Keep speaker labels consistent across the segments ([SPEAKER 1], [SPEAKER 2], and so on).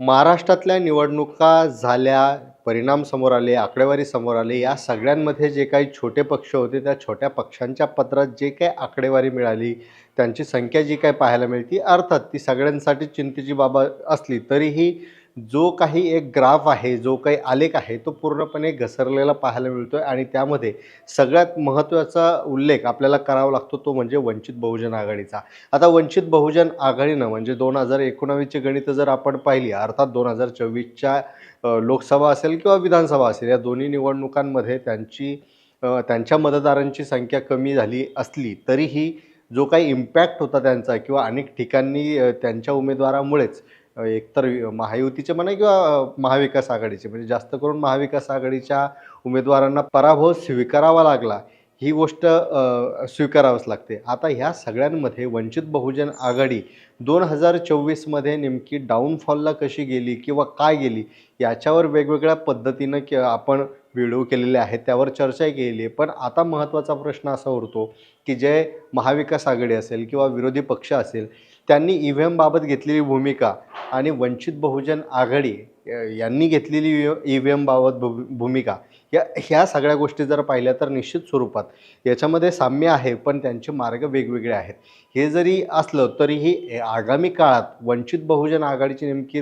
[SPEAKER 1] महाराष्ट्रातल्या निवडणुका झाल्या, परिणाम समोर आले, आकडेवारी समोर आली. या सगळ्यांमध्ये जे काही छोटे पक्ष होते, त्या छोट्या पक्षांच्या पत्रात जे काही आकडेवारी मिळाली, त्यांची संख्या जी काही पाहायला मिळते, अर्थात ती सगळ्यांसाठी चिंतेची बाब असली तरीही जो काही एक ग्राफ आहे, जो काही आलेख आहे, तो पूर्णपणे घसरलेला पाहायला मिळतो आहे आणि त्यामध्ये सगळ्यात महत्त्वाचा उल्लेख आपल्याला करावा लागतो, तो म्हणजे वंचित बहुजन आघाडीचा. आता वंचित बहुजन आघाडीनं म्हणजे 2019ची गणितं जर आपण पाहिली, अर्थात दोन हजार चोवीसच्या लोकसभा असेल किंवा विधानसभा असेल, या दोन्ही निवडणुकांमध्ये त्यांची त्यांच्या मतदारांची संख्या कमी झाली असली तरीही जो काही इम्पॅक्ट होता त्यांचा किंवा अनेक ठिकाणी त्यांच्या उमेदवारामुळेच एकतर महायुतीचे म्हणा किंवा महाविकास आघाडीचे म्हणजे जास्त करून महाविकास आघाडीच्या उमेदवारांना पराभव स्वीकारावा लागला, ही गोष्ट स्वीकारावंच लागते. आता ह्या सगळ्यांमध्ये वंचित बहुजन आघाडी 2024मध्ये नेमकी डाऊनफॉलला कशी गेली किंवा काय गेली, याच्यावर वेगवेगळ्या पद्धतीनं के आपण व्हिडिओ केलेले आहेत, त्यावर चर्चाही केलेली आहे. पण आता महत्त्वाचा प्रश्न असा उरतो, की जे महाविकास आघाडी असेल किंवा विरोधी पक्ष असेल, त्यांनी ई व्ही एमबाबत घेतलेली भूमिका आणि वंचित बहुजन आघाडी यांनी घेतलेली ई व्ही एमबाबत भू भूमिका या ह्या सगळ्या गोष्टी जर पाहिल्या तर निश्चित स्वरूपात याच्यामध्ये साम्य आहे, पण त्यांचे मार्ग वेगवेगळे आहेत. हे जरी असलं तरीही ए आगामी काळात वंचित बहुजन आघाडीची नेमकी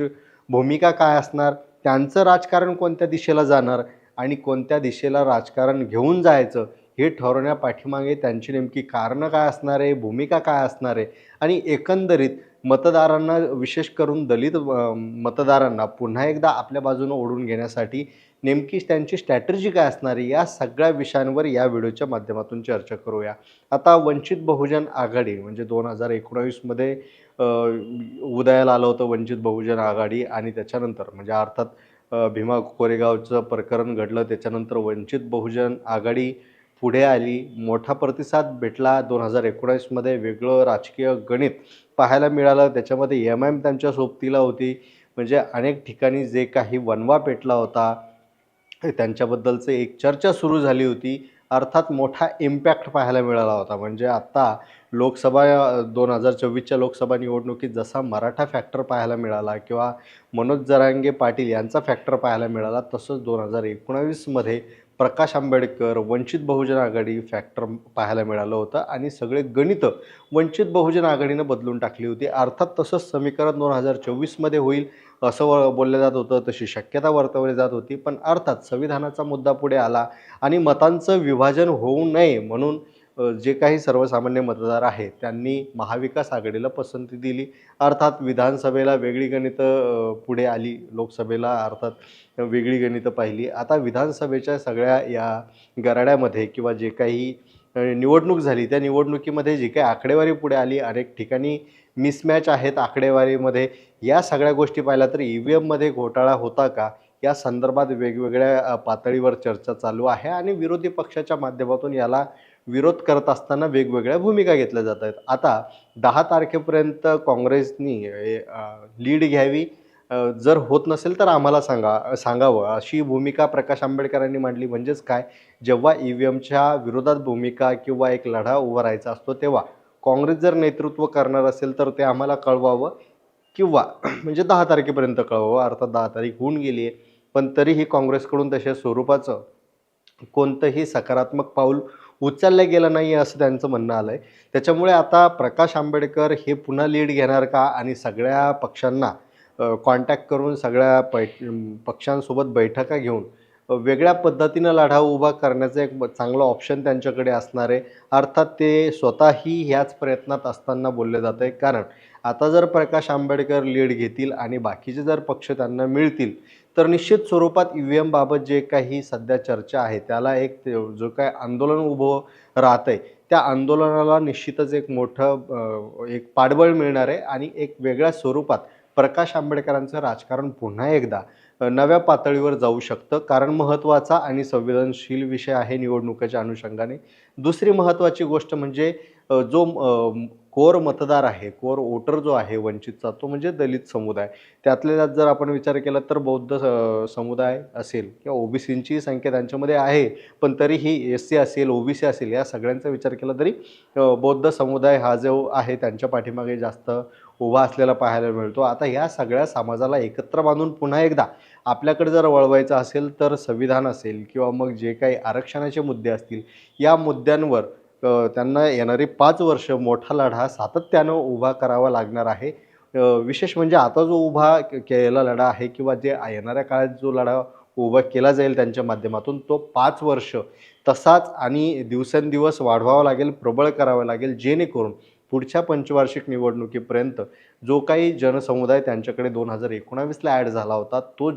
[SPEAKER 1] भूमिका काय असणार, त्यांचं राजकारण कोणत्या दिशेला जाणार आणि कोणत्या दिशेला राजकारण घेऊन जायचं, हे ठरवण्यापाठीमागे त्यांची नेमकी कारणं काय असणार आहे, भूमिका काय असणार आहे आणि एकंदरीत मतदारांना विशेष करून दलित मतदारांना पुन्हा एकदा आपल्या बाजूनं ओढून घेण्यासाठी नेमकी त्यांची स्ट्रॅटेजी काय असणार आहे, या सगळ्या विषयांवर या व्हिडिओच्या माध्यमातून चर्चा करूया. आता वंचित बहुजन आघाडी म्हणजे दोन हजार एकोणावीसमध्ये उदयाला आलं होतं वंचित बहुजन आघाडी आणि त्याच्यानंतर म्हणजे अर्थात भीमा कोरेगावचं प्रकरण घडलं. त्याच्यानंतर वंचित बहुजन आघाडी पुढे आली. मोठा प्रतिसाद भेटला. 2019मध्ये वेगळं राजकीय गणित पाहायला मिळालं. त्याच्यामध्ये एम आय एम त्यांच्या सोबतीला होती. म्हणजे अनेक ठिकाणी जे काही वनवा पेटला होता, त्यांच्याबद्दलचं एक चर्चा सुरू झाली होती. अर्थात मोठा इम्पॅक्ट पाहायला मिळाला होता. म्हणजे आत्ता लोकसभा दोन हजार चोवीसच्या लोकसभा निवडणुकीत जसा मराठा फॅक्टर पाहायला मिळाला किंवा मनोज जरांगे पाटील यांचा फॅक्टर पाहायला मिळाला, तसंच 2019मध्ये प्रकाश आंबेडकर, वंचित बहुजन आघाडी फॅक्टर पाहायला मिळालं होतं आणि सगळे गणितं वंचित बहुजन आघाडीनं बदलून टाकली होती. अर्थात तसंच समीकरण 2024मध्ये होईल असं व बोललं जात होतं, तशी शक्यता वर्तवली जात होती. पण अर्थात संविधानाचा मुद्दा पुढे आला आणि मतांचं विभाजन होऊ नये म्हणून जे काही सर्वसामान्य मतदार आहेत, त्यांनी महाविकास आघाडीला पसंती दिली. अर्थात विधानसभेला वेगळी गणितं पुढे आली. लोकसभेला अर्थात वेगळी गणितं पाहिली. आता विधानसभेच्या सगळ्या या गराड्यामध्ये किंवा जे काही निवडणूक झाली, त्या निवडणुकीमध्ये जी काही आकडेवारी पुढे आली, अनेक ठिकाणी मिसमॅच आहेत आकडेवारीमध्ये. या सगळ्या गोष्टी पाहिल्या तर ई व्ही एममध्ये घोटाळा होता का? या संदर्भात वेगवेगळ्या पातळीवर चर्चा चालू आहे आणि विरोधी पक्षाच्या माध्यमातून याला विरोध करत असताना वेगवेगळ्या भूमिका घेतल्या जात आहेत. आता दहा तारखेपर्यंत काँग्रेसनी लीड घ्यावी. जर होत नसेल तर आम्हाला सांगा सांगावं, अशी भूमिका प्रकाश आंबेडकरांनी मांडली. म्हणजेच काय, जेव्हा ई व्ही एमच्या विरोधात भूमिका किंवा एक लढा उभा राहायचा असतो, तेव्हा काँग्रेस जर नेतृत्व करणार असेल, तर ते आम्हाला कळवावं किंवा म्हणजे दहा तारखेपर्यंत कळवावं. अर्थात दहा तारीख होऊन गेली आहे. पण तरीही काँग्रेसकडून तशा स्वरूपाचं कोणतंही सकारात्मक पाऊल उचललं गेलं नाही आहे, असं त्यांचं म्हणणं आलं आहे. त्याच्यामुळे आता प्रकाश आंबेडकर हे पुन्हा लीड घेणार का? आणि सगळ्या पक्षांना कॉन्टॅक्ट करून सगळ्या पै पक्षांसोबत बैठका घेऊन वेगळ्या पद्धतीनं लढा उभा करण्याचं एक चांगलं ऑप्शन त्यांच्याकडे असणार आहे. अर्थात ते स्वतःही ह्याच प्रयत्नात असताना बोलले जात आहे. कारण आता जर प्रकाश आंबेडकर लीड घेतील आणि बाकीचे जर पक्ष त्यांना मिळतील, तर निश्चित स्वरूपात ई व्ही एमबाबत जे काही सध्या चर्चा आहे, त्याला एक जो काय आंदोलन उभं राहतंय, त्या आंदोलनाला निश्चितच एक मोठं एक पाठबळ मिळणार आहे आणि एक वेगळ्या स्वरूपात प्रकाश आंबेडकरांचं राजकारण पुन्हा एकदा नव्या पातळीवर जाऊ शकतं. कारण महत्त्वाचा आणि संवेदनशील विषय आहे निवडणुकीच्या अनुषंगाने. दुसरी महत्त्वाची गोष्ट म्हणजे जो कोर मतदार आहे, कोर वोटर जो आहे वंचितचा, तो म्हणजे दलित समुदाय. त्यातल्या त्यात जर आपण विचार केला तर बौद्ध समुदाय असेल किंवा ओबीसींची संख्या त्यांच्यामध्ये आहे. पण तरीही एस सी असेल, ओबीसी असेल, या सगळ्यांचा विचार केला तरी बौद्ध समुदाय हा जो आहे, त्यांच्या पाठीमागे जास्त उभा असलेला पाहायला मिळतो आता या सगळ्या समाजाला एकत्र बांधून पुन्हा एकदा आपल्याकडे जर वळवायचं असेल तर संविधान असेल किंवा मग जे काही आरक्षणाचे मुद्दे असतील या मुद्द्यांवर त्यांना येणारी पाच वर्ष मोठा लढा सातत्यानं उभा करावा लागणार आहे. विशेष म्हणजे आता जो उभा केलेला लढा आहे किंवा जे येणाऱ्या काळात जो लढा उभा केला जाईल त्यांच्या माध्यमातून तो पाच वर्ष तसाच आणि दिवसेंदिवस वाढवावा लागेल प्रबळ करावा लागेल जेणेकरून पुढच्या पंचवार्षिक निवडणुकीपर्यंत जो काही जनसमुदाय त्यांच्याकडे दोन हजार एकोणावीसला ॲड झाला होता तो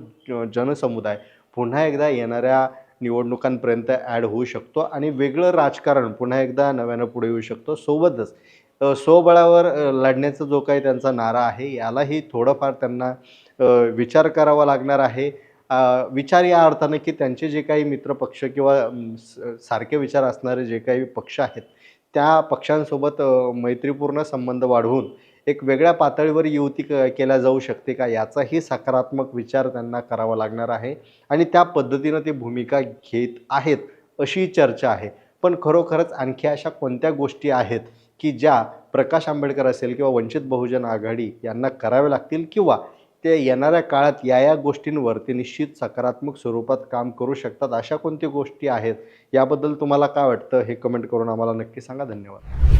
[SPEAKER 1] जनसमुदाय पुन्हा एकदा येणाऱ्या निवडणुकांपर्यंत ॲड होऊ शकतो आणि वेगळं राजकारण पुन्हा एकदा नव्यानं पुढे येऊ शकतो. सोबतच स्वबळावर लढण्याचा जो काही त्यांचा नारा आहे यालाही थोडंफार त्यांना विचार करावा लागणार आहे. विचार या अर्थानं की त्यांचे जे काही मित्रपक्ष किंवा स- सारखे विचार असणारे जे काही पक्ष आहेत त्या पक्षांसोबत मैत्रीपूर्ण संबंध वाढवून एक वेगळ्या पातळीवर युती क केल्या जाऊ शकते का? याचाही सकारात्मक विचार त्यांना करावा लागणार आहे. आणि त्या पद्धतीनं ते भूमिका घेत आहेत अशी चर्चा आहे. पण खरोखरच आणखी अशा कोणत्या गोष्टी आहेत की ज्या प्रकाश आंबेडकर असेल किंवा वंचित बहुजन आघाडी यांना कराव्या लागतील किंवा ते येणाऱ्या काळात या या गोष्टींवर ते निश्चित सकारात्मक स्वरूपात काम करू शकतात? अशा कोणत्या गोष्टी आहेत? याबद्दल तुम्हाला काय वाटतं? हे कमेंट करून आम्हाला नक्की सांगा. धन्यवाद.